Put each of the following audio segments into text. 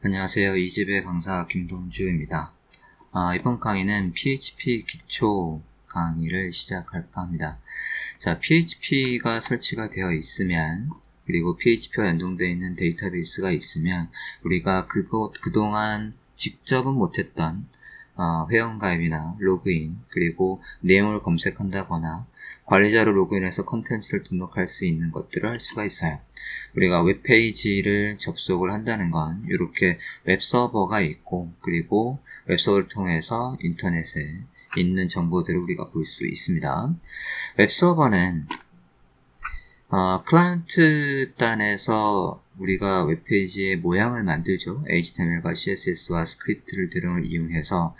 안녕하세요. 이집의 강사 김동주입니다. 아, 이번 강의는 PHP 기초 강의를 시작할까 합니다. 자, PHP가 설치가 되어 있으면 그리고 PHP와 연동되어 있는 데이터베이스가 있으면 우리가 그것 그동안 직접은 못했던 어, 회원가입이나 로그인 그리고 내용을 검색한다거나 관리자로 로그인해서 컨텐츠를 등록할 수 있는 것들을 할 수가 있어요. 우리가 웹페이지를 접속을 한다는 건 이렇게 웹서버가 있고 그리고 웹서버를 통해서 인터넷에 있는 정보들을 우리가 볼 수 있습니다. 웹서버는 어, 클라이언트 단에서 우리가 웹페이지의 모양을 만들죠. HTML과 CSS와 스크립트를 등을 이용해서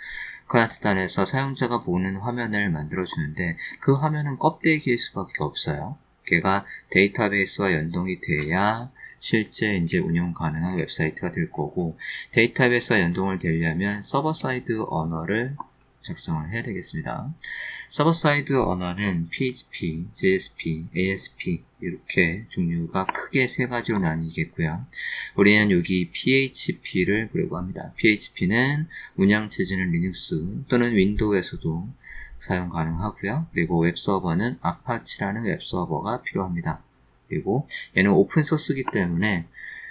클라이언트 단에서 사용자가 보는 화면을 만들어 주는데 그 화면은 껍데기일 수밖에 없어요. 걔가 데이터베이스와 연동이 돼야 실제 이제 운영 가능한 웹사이트가 될 거고 데이터베이스와 연동을 되려면 서버 사이드 언어를 작성을 해야 되겠습니다. 서버 사이드 언어는 PHP, JSP, ASP 이렇게 종류가 크게 세 가지로 나뉘겠고요. 우리는 여기 PHP를 보려고 합니다. PHP는 운영체제는 리눅스 또는 윈도우에서도 사용 가능하고요. 그리고 웹서버는 아파치라는 웹서버가 필요합니다. 그리고 얘는 오픈소스이기 때문에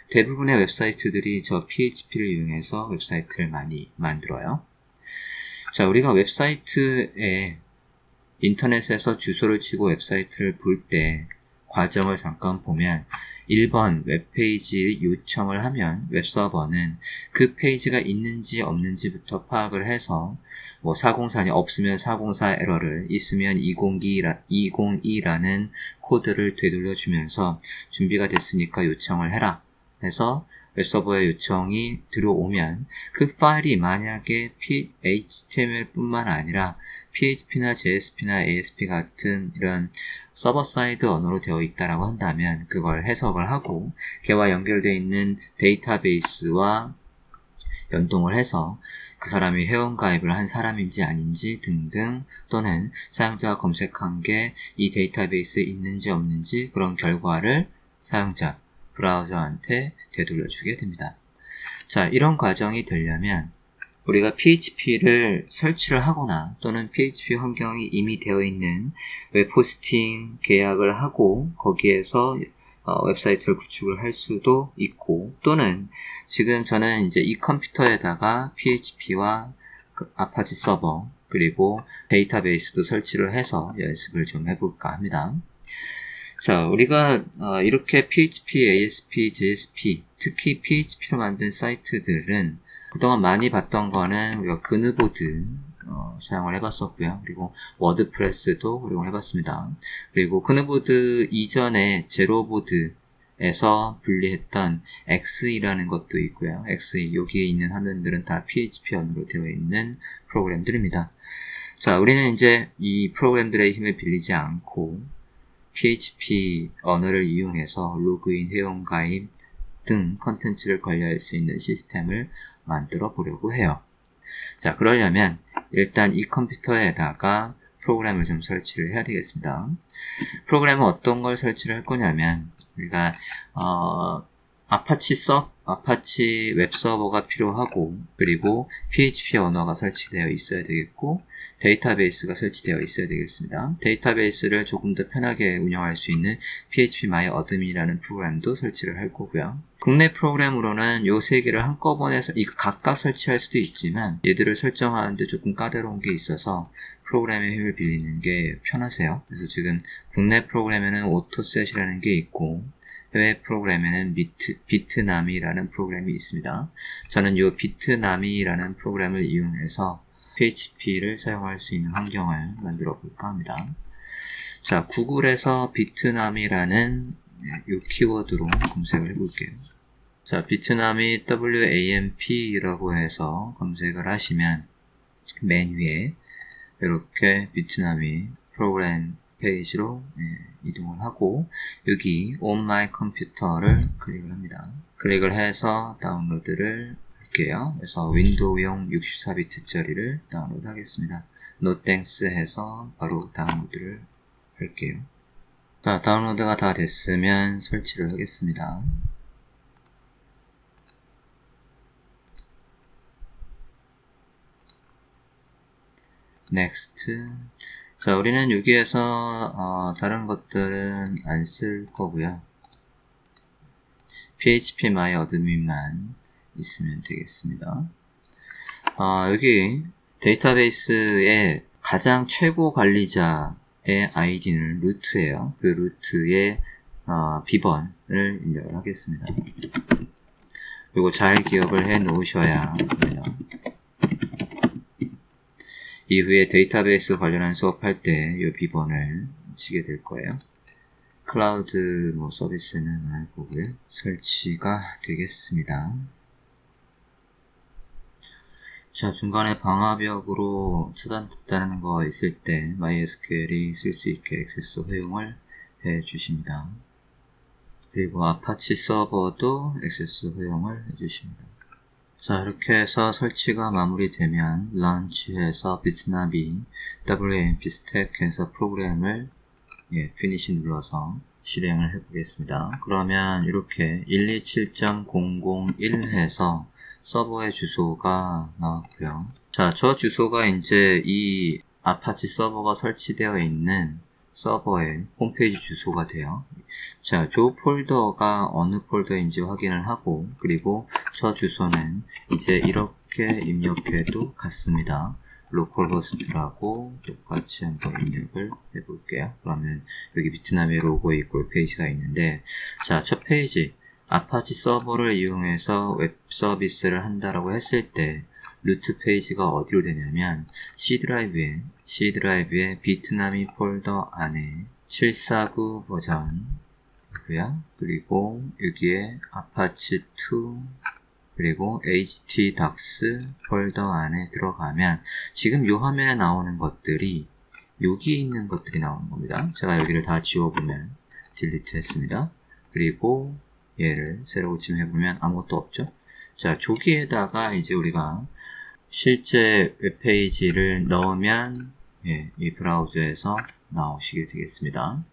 대부분의 웹사이트들이 저 PHP를 이용해서 웹사이트를 많이 만들어요. 자, 우리가 웹사이트에 인터넷에서 주소를 치고 웹사이트를 볼 때 과정을 잠깐 보면 1번 웹페이지 요청을 하면 웹서버는 그 페이지가 있는지 없는지부터 파악을 해서 뭐 404니 없으면 404 에러를 있으면 202라, 202라는 코드를 되돌려 주면서 준비가 됐으니까 요청을 해라 해서 웹서버에 요청이 들어오면 그 파일이 만약에 HTML 뿐만 아니라 PHP나 JSP나 ASP 같은 이런 서버 사이드 언어로 되어 있다라고 한다면 그걸 해석을 하고 걔와 연결되어 있는 데이터베이스와 연동을 해서 그 사람이 회원가입을 한 사람인지 아닌지 등등 또는 사용자가 검색한 게 이 데이터베이스에 있는지 없는지 그런 결과를 사용자 브라우저한테 되돌려 주게 됩니다. 자, 이런 과정이 되려면 우리가 PHP를 설치를 하거나 또는 PHP 환경이 이미 되어 있는 웹 호스팅 계약을 하고 거기에서 어, 웹사이트를 구축을 할 수도 있고 또는 지금 저는 이제 이 컴퓨터에다가 PHP와 그 아파치 서버 그리고 데이터베이스도 설치를 해서 연습을 좀 해볼까 합니다. 자, 우리가 어, 이렇게 PHP, ASP, JSP, 특히 PHP로 만든 사이트들은 그동안 많이 봤던 거는 우리가 그누보드 어, 사용을 해봤었고요. 그리고 워드프레스도 활용을 해봤습니다. 그리고 그누보드 이전에 제로보드 에서 분리했던 XE라는 것도 있고요. XE 여기에 있는 화면들은 다 PHP 언어로 되어 있는 프로그램들입니다. 자, 우리는 이제 이 프로그램들의 힘을 빌리지 않고 PHP 언어를 이용해서 로그인, 회원 가입 등 컨텐츠를 관리할 수 있는 시스템을 만들어 보려고 해요. 자, 그러려면 일단 이 컴퓨터에다가 프로그램을 좀 설치를 해야 되겠습니다. 프로그램은 어떤 걸 설치를 할 거냐면 우리가 어, 아파치 서 아파치 웹 서버가 필요하고 그리고 PHP 언어가 설치되어 있어야 되겠고 데이터베이스가 설치되어 있어야 되겠습니다. 데이터베이스를 조금 더 편하게 운영할 수 있는 PHP My Admin이라는 프로그램도 설치를 할 거고요. 국내 프로그램으로는 이세 개를 한꺼번에 이 각각 설치할 수도 있지만 얘들을 설정하는데 조금 까다로운 게 있어서 프로그램의 힘을 빌리는 게 편하세요. 그래서 지금 국내 프로그램에는 오토셋이라는 게 있고 해외 프로그램에는 비트, 비트나미라는 프로그램이 있습니다. 저는 이 비트나미라는 프로그램을 이용해서 PHP를 사용할 수 있는 환경을 만들어 볼까 합니다. 자, 구글에서 비트남이라는 이 키워드로 검색을 해볼게요. 자, 비트남이 WAMP라고 해서 검색을 하시면 메뉴에 이렇게 비트남이 프로그램 페이지로 예, 이동을 하고 여기 My Computer를 클릭을 합니다. 클릭을 해서 다운로드를 볼게요. 그래서 윈도우용 64비트짜리를 다운로드 하겠습니다. 노땡스 해서 바로 다운로드를 할게요. 자, 다운로드가 다 됐으면 설치를 하겠습니다. 넥스트 자 우리는 여기에서 어, 다른 것들은 안 쓸 거고요 phpMyAdmin만 있으면 되겠습니다. 어, 여기 데이터베이스의 가장 최고 관리자의 아이디는 루트예요. 그 루트의 어, 비번을 입력을 하겠습니다. 그리고 잘 기억을 해 놓으셔야 합니다. 이후에 데이터베이스 관련한 수업할 때 이 비번을 치게 될 거예요. 클라우드 뭐 서비스는 안할 거고요. 설치가 되겠습니다. 자, 중간에 방화벽으로 차단됐다는 거 있을 때 MySQL이 쓸 수 있게 액세스 허용을 해 주십니다. 그리고 아파치 서버도 액세스 허용을 해 주십니다. 자, 이렇게 해서 설치가 마무리되면 런치해서 비트나비 WAMP 스택해서 프로그램을 예, 피니시 눌러서 실행을 해 보겠습니다. 그러면 이렇게 127.001 해서 서버의 주소가 나왔고요. 자, 저 주소가 이제 이 아파치 서버가 설치되어 있는 서버의 홈페이지 주소가 돼요. 자, 조 폴더가 어느 폴더인지 확인을 하고 그리고 저 주소는 이제 이렇게 입력해도 같습니다. 로컬호스트라고 똑같이 한번 입력을 해볼게요. 그러면 여기 베트남의 로고 있고 페이지가 있는데 자, 첫 페이지 아파치 서버를 이용해서 웹 서비스를 한다라고 했을 때 루트 페이지가 어디로 되냐면 C 드라이브에 C 드라이브에 비트남이 폴더 안에 749 버전이고요. 그리고 여기에 아파치 2 그리고 htdocs 폴더 안에 들어가면 지금 이 화면에 나오는 것들이 여기 있는 것들이 나오는 겁니다. 제가 여기를 다 지워보면 딜리트 했습니다. 그리고 얘를 새로 고침해보면 아무것도 없죠. 자, 조기에다가 이제 우리가 실제 웹페이지를 넣으면 예, 이 브라우저에서 나오시게 되겠습니다.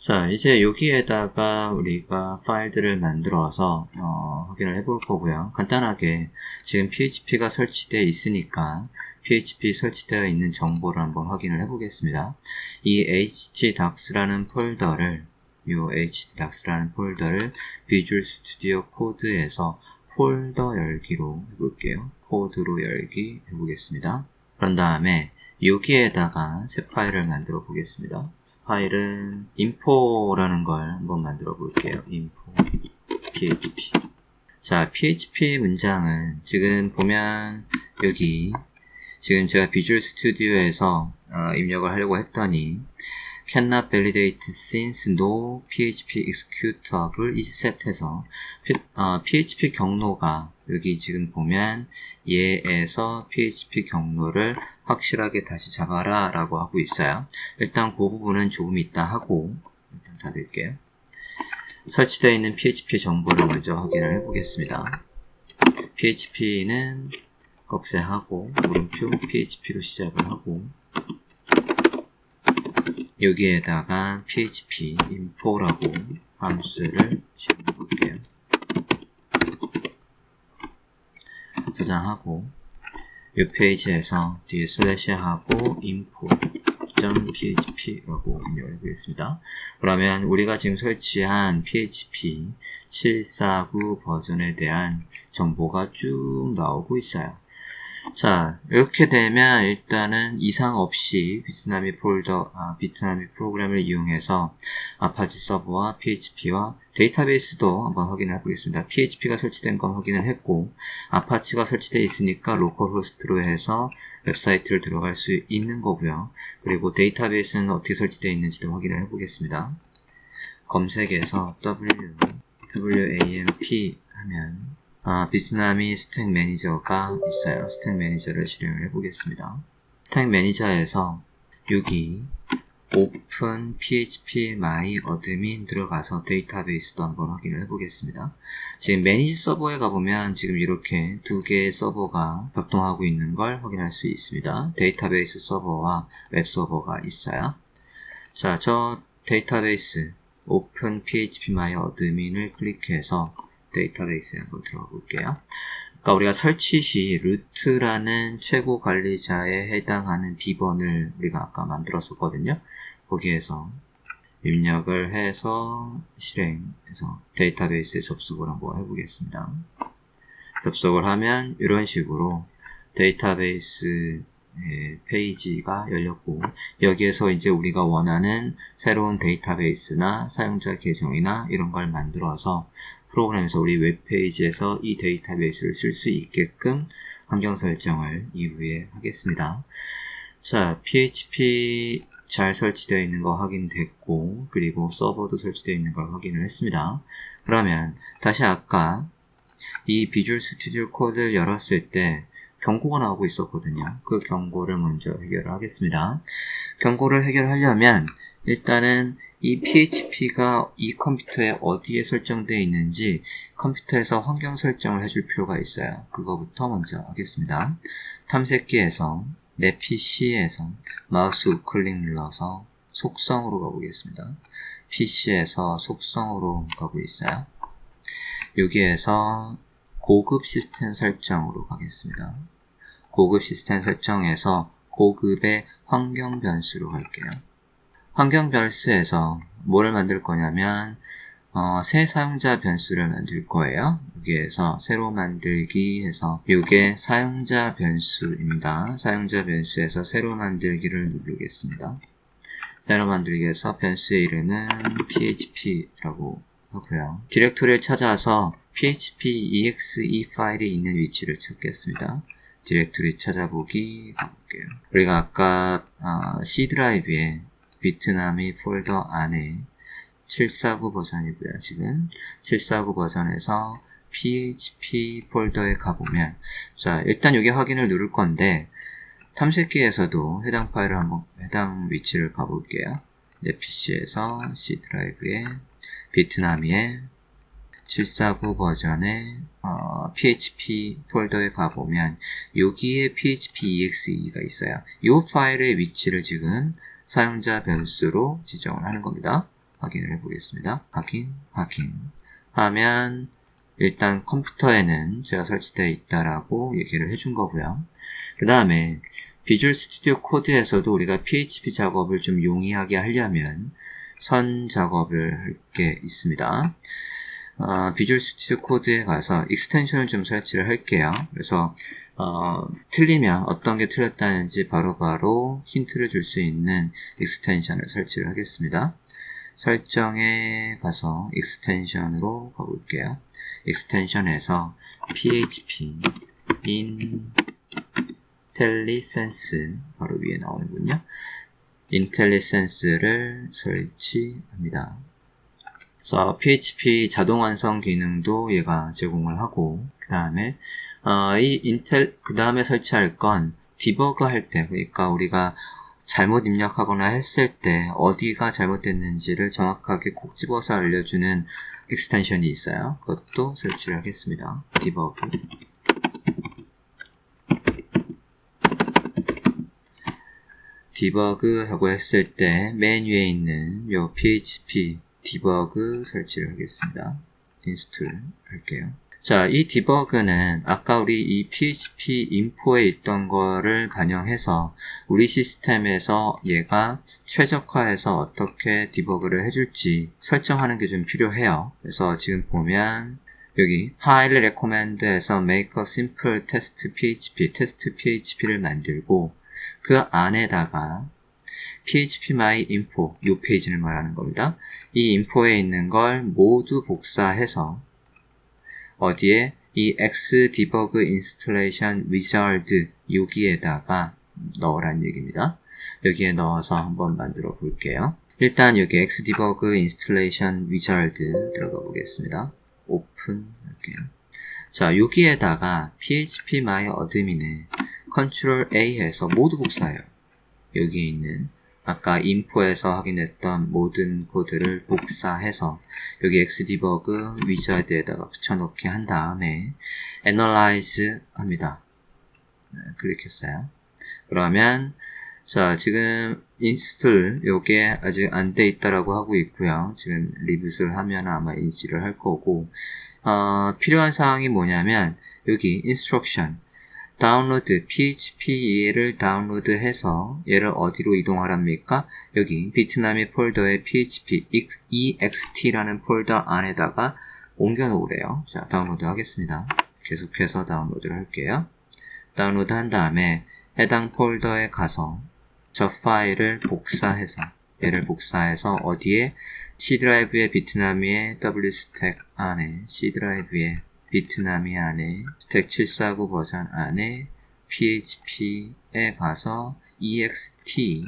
자, 이제 여기에다가 우리가 파일들을 만들어서 어, 확인을 해볼 거고요. 간단하게 지금 PHP가 설치되어 있으니까 PHP 설치되어 있는 정보를 한번 확인을 해보겠습니다. 이 htdocs라는 폴더를 이 htdocs라는 폴더를 비주얼 스튜디오 코드에서 폴더 열기로 해볼게요. 코드로 열기 해보겠습니다. 그런 다음에 여기에다가 새 파일을 만들어 보겠습니다. 파일은 info라는 걸 한번 만들어 볼게요. info php 자 php 문장은 지금 보면 여기 지금 제가 비주얼 스튜디오에서 어, 입력을 하려고 했더니 cannot validate since no php executable is set 해서 어, php 경로가 여기 지금 보면 얘에서 php 경로를 확실하게 다시 잡아라 라고 하고 있어요. 일단 그 부분은 조금 이따 하고 일단 닫을게요. 설치되어 있는 PHP 정보를 먼저 확인을 해 보겠습니다. PHP는 꺽쇠하고 물음표 PHP로 시작을 하고 여기에다가 PHP info라고 함수를 집어 볼게요. 저장하고 이 페이지에서 뒤에 슬래시하고 info.php라고 입력을 해보겠습니다. 그러면 우리가 지금 설치한 PHP 749 버전에 대한 정보가 쭉 나오고 있어요. 자, 이렇게 되면 일단은 이상 없이 비트나미 폴더, 아, 비트나미 프로그램을 이용해서 아파치 서버와 PHP와 데이터베이스도 한번 확인해 보겠습니다. PHP가 설치된 건 확인을 했고, 아파치가 설치되어 있으니까 로컬 호스트로 해서 웹사이트를 들어갈 수 있는 거고요. 그리고 데이터베이스는 어떻게 설치되어 있는지도 확인을 해 보겠습니다. 검색에서 w, wamp 하면 아, 비트남이 스택 매니저가 있어요. 스택 매니저를 실행을 해보겠습니다. 스택 매니저에서 여기 오픈 php my admin 들어가서 데이터베이스도 한번 확인을 해보겠습니다. 지금 매니지 서버에 가보면 지금 이렇게 두 개의 서버가 작동하고 있는 걸 확인할 수 있습니다. 데이터베이스 서버와 웹 서버가 있어요. 자, 저 데이터베이스 오픈 php my admin을 클릭해서 데이터베이스에 한번 들어가 볼게요. 그러니까 우리가 설치 시 루트라는 최고 관리자에 해당하는 비번을 우리가 아까 만들었었거든요. 거기에서 입력을 해서 실행해서 데이터베이스에 접속을 한번 해보겠습니다. 접속을 하면 이런 식으로 데이터베이스 페이지가 열렸고 여기에서 이제 우리가 원하는 새로운 데이터베이스나 사용자 계정이나 이런 걸 만들어서 프로그램에서 우리 웹페이지에서 이 데이터베이스를 쓸 수 있게끔 환경 설정을 이후에 하겠습니다. 자, PHP 잘 설치되어 있는 거 확인됐고, 그리고 서버도 설치되어 있는 걸 확인을 했습니다. 그러면 다시 아까 이 비주얼 스튜디오 코드를 열었을 때 경고가 나오고 있었거든요. 그 경고를 먼저 해결을 하겠습니다. 경고를 해결하려면 일단은 이 PHP가 이 컴퓨터에 어디에 설정되어 있는지 컴퓨터에서 환경 설정을 해줄 필요가 있어요. 그거부터 먼저 하겠습니다. 탐색기에서 내 PC에서 마우스 우클릭 눌러서 속성으로 가보겠습니다. PC에서 속성으로 가고 있어요. 여기에서 고급 시스템 설정으로 가겠습니다. 고급 시스템 설정에서 고급의 환경 변수로 갈게요. 환경 변수에서 뭐를 만들 거냐면 어, 새 사용자 변수를 만들 거예요. 여기에서 새로 만들기 해서 이게 사용자 변수입니다. 사용자 변수에서 새로 만들기를 누르겠습니다. 새로 만들기에서 변수의 이름은 php라고 하고요. 디렉토리를 찾아서 php exe 파일이 있는 위치를 찾겠습니다. 디렉토리 찾아보기 가볼게요. 우리가 아까 어, C 드라이브에 비트남이 폴더 안에 749 버전이고요. 지금 749 버전에서 php 폴더에 가보면 자 일단 여기 확인을 누를 건데 탐색기에서도 해당 파일을 한번 해당 위치를 가볼게요. 내 PC에서 C 드라이브에 비트나미에 749 버전의 어, PHP 폴더에 가보면 여기에 PHP EXE가 있어요. 이 파일의 위치를 지금 사용자 변수로 지정을 하는 겁니다. 확인을 해보겠습니다. 확인, 확인 하면 일단 컴퓨터에는 제가 설치되어 있다라고 얘기를 해준 거고요. 그 다음에 비주얼 스튜디오 코드에서도 우리가 PHP 작업을 좀 용이하게 하려면 선 작업을 할 게 있습니다. 어, 비주얼 스튜디오 코드에 가서 익스텐션을 좀 설치를 할게요. 그래서 어, 틀리면 어떤 게 틀렸다는지 바로바로 바로 힌트를 줄 수 있는 익스텐션을 설치를 하겠습니다. 설정에 가서 익스텐션으로 가볼게요. 익스텐션에서 php intellisense 바로 위에 나오는군요. intellisense를 설치합니다. 그래서 PHP 자동 완성 기능도 얘가 제공을 하고 그 다음에 어, 이 인텔 그 다음에 설치할 건 디버그 할 때 그러니까 우리가 잘못 입력하거나 했을 때 어디가 잘못됐는지를 정확하게 콕 집어서 알려주는 익스텐션이 있어요. 그것도 설치를 하겠습니다. 디버그 디버그 하고 했을 때 맨 위에 있는 요 PHP 디버그 설치를 하겠습니다. 인스톨 할게요. 자, 이 디버그는 아까 우리 이 PHP 인포에 있던 거를 반영해서 우리 시스템에서 얘가 최적화해서 어떻게 디버그를 해줄지 설정하는 게 좀 필요해요. 그래서 지금 보면 여기 highly recommend에서 make a simple test PHP, test PHP를 만들고 그 안에다가 php my info 이 페이지를 말하는 겁니다. 이 info에 있는 걸 모두 복사해서 어디에 이 xdebug installation wizard 여기에다가 넣으란 얘기입니다. 여기에 넣어서 한번 만들어 볼게요. 일단 여기 xdebug installation wizard 들어가 보겠습니다. 오픈 할게요. 자 여기에다가 php my admin에 컨트롤 A 해서 모두 복사해요. 여기 있는 아까 인포에서 확인했던 모든 코드를 복사해서 여기 xdebug 위자드에다가 붙여넣기 한 다음에 analyze 합니다. 네, 클릭했어요. 그러면 자 지금 인스톨 요게 아직 안 돼 있다라고 하고 있고요. 지금 리뷰를 하면 아마 인지를 할 거고 어, 필요한 사항이 뭐냐면 여기 instruction 다운로드 php를 다운로드해서 얘를 어디로 이동하랍니까? 여기 비트남이 폴더에 php ext라는 폴더 안에다가 옮겨 놓으래요. 자, 다운로드 하겠습니다. 계속해서 다운로드를 할게요. 다운로드 한 다음에 해당 폴더에 가서 저 파일을 복사해서 얘를 복사해서 어디에 C 드라이브의 비트나미의 wstack 안에 C 드라이브의 비트나미 안에 스택 749 버전 안에 php에 가서 ext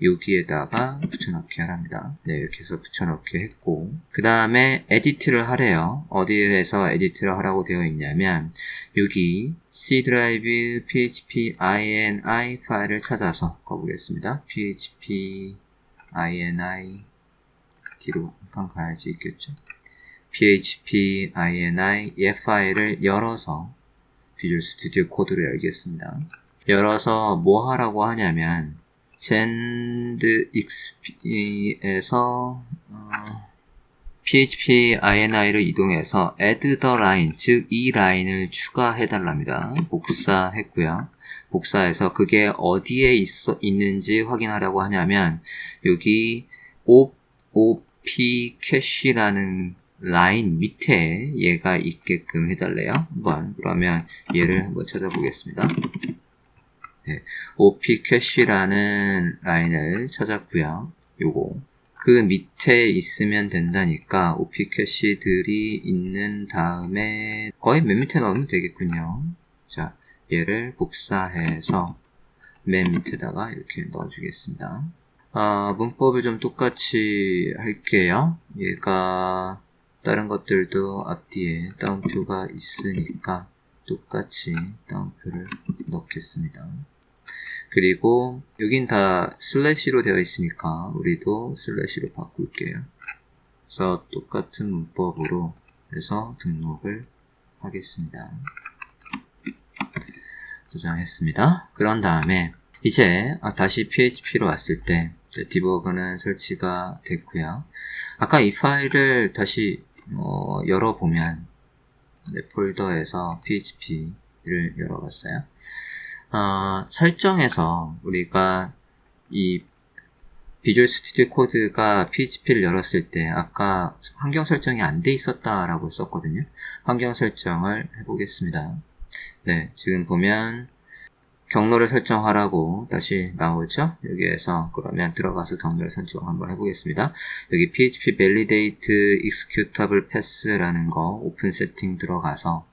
여기에다가 붙여넣기 하랍니다. 네, 이렇게 해서 붙여넣기 했고 그 다음에 에디트를 하래요. 어디에서 에디트를 하라고 되어 있냐면 여기 C 드라이브 php ini 파일을 찾아서 가보겠습니다. php ini 뒤로 잠깐 가야지 있겠죠. Php ini 얘 파일을 열어서 비주얼 스튜디오 코드를 열겠습니다. 열어서 뭐 하라고 하냐면 젠드xp에서 어, php ini를 이동해서 add the line 즉 이 라인을 추가해 달랍니다. 복사했고요. 복사해서 그게 어디에 있어, 있는지 확인하려고 하냐면 여기 op, op 캐시라는 라인 밑에 얘가 있게끔 해달래요. 한번 그러면 얘를 한번 찾아보겠습니다. 네, op 캐시라는 라인을 찾았고요. 요거 그 밑에 있으면 된다니까 op 캐시들이 있는 다음에 거의 맨 밑에 넣으면 되겠군요. 자, 얘를 복사해서 맨 밑에다가 이렇게 넣어주겠습니다. 아, 문법을 좀 똑같이 할게요. 얘가 다른 것들도 앞뒤에 다운표가 있으니까 똑같이 다운표를 넣겠습니다. 그리고 여긴 다 슬래시로 되어 있으니까 우리도 슬래시로 바꿀게요. 그래서 똑같은 문법으로 해서 등록을 하겠습니다. 저장했습니다. 그런 다음에 이제 다시 PHP로 왔을 때 디버거는 설치가 됐고요. 아까 이 파일을 다시 어, 열어보면 네, 폴더에서 PHP를 열어봤어요. 어, 설정에서 우리가 이 비주얼 스튜디오 코드가 PHP를 열었을 때 아까 환경 설정이 안 돼 있었다라고 썼거든요. 환경 설정을 해보겠습니다. 네, 지금 보면 경로를 설정하라고 다시 나오죠. 여기에서 그러면 들어가서 경로를 설정 한번 해보겠습니다. 여기 php validate executable pass라는 거 오픈 세팅 들어가서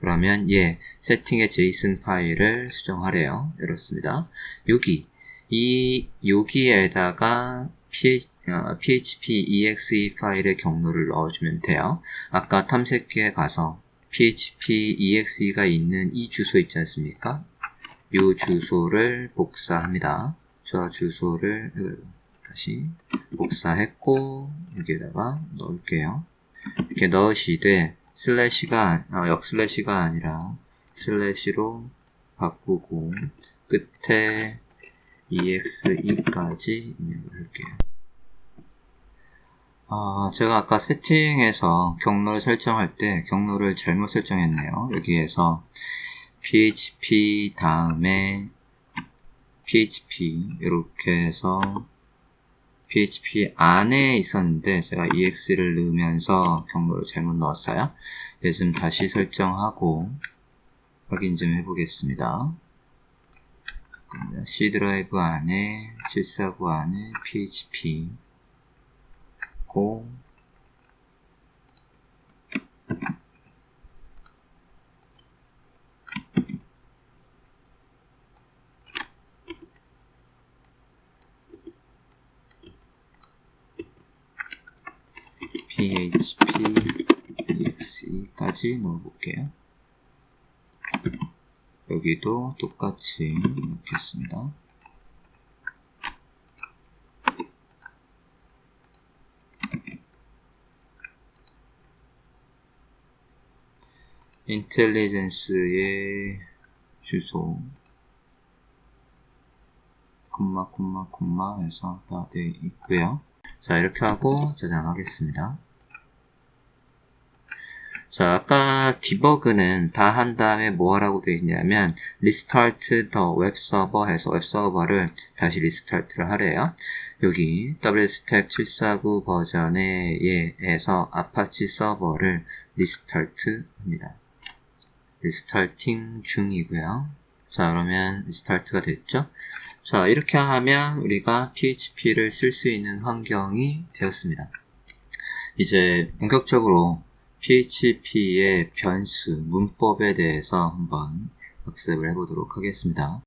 그러면 예 세팅의 JSON 파일을 수정하래요. 이렇습니다. 여기 이 여기에다가 php exe 파일의 경로를 넣어주면 돼요. 아까 탐색기에 가서 php exe가 있는 이 주소 있지 않습니까? 이 주소를 복사합니다. 저 주소를 다시 복사했고 여기에다가 넣을게요. 이렇게 넣으시되 슬래시가 어, 역슬래시가 아니라 슬래시로 바꾸고 끝에 exe까지 입력을 할게요. 아, 제가 아까 세팅에서 경로를 설정할 때 경로를 잘못 설정했네요. 여기에서 php 다음에 php 이렇게 해서 php 안에 있었는데 제가 ex를 넣으면서 경로를 잘못 넣었어요. 요즘 다시 설정하고 확인 좀 해보겠습니다. C 드라이브 안에 749 안에 php 있고 php exe까지 넣어볼게요. 여기도 똑같이 넣겠습니다. 인텔리전스의 주소 콤마 콤마 콤마 해서 다 되어 있고요 자 이렇게 하고 저장하겠습니다 자, 아까 디버그는 다 한 다음에 뭐 하라고 되어 있냐면 the web server 해서 웹 서버를 다시 리스타트를 하래요. 여기 WSTAC 749 버전에 예에서 아파치 서버를 리스타트 합니다. 리스타팅 중이고요. 자, 그러면 리스타트가 됐죠? 자, 이렇게 하면 우리가 PHP를 쓸 수 있는 환경이 되었습니다. 이제 본격적으로 PHP의 변수, 문법에 대해서 한번 학습을 해보도록 하겠습니다.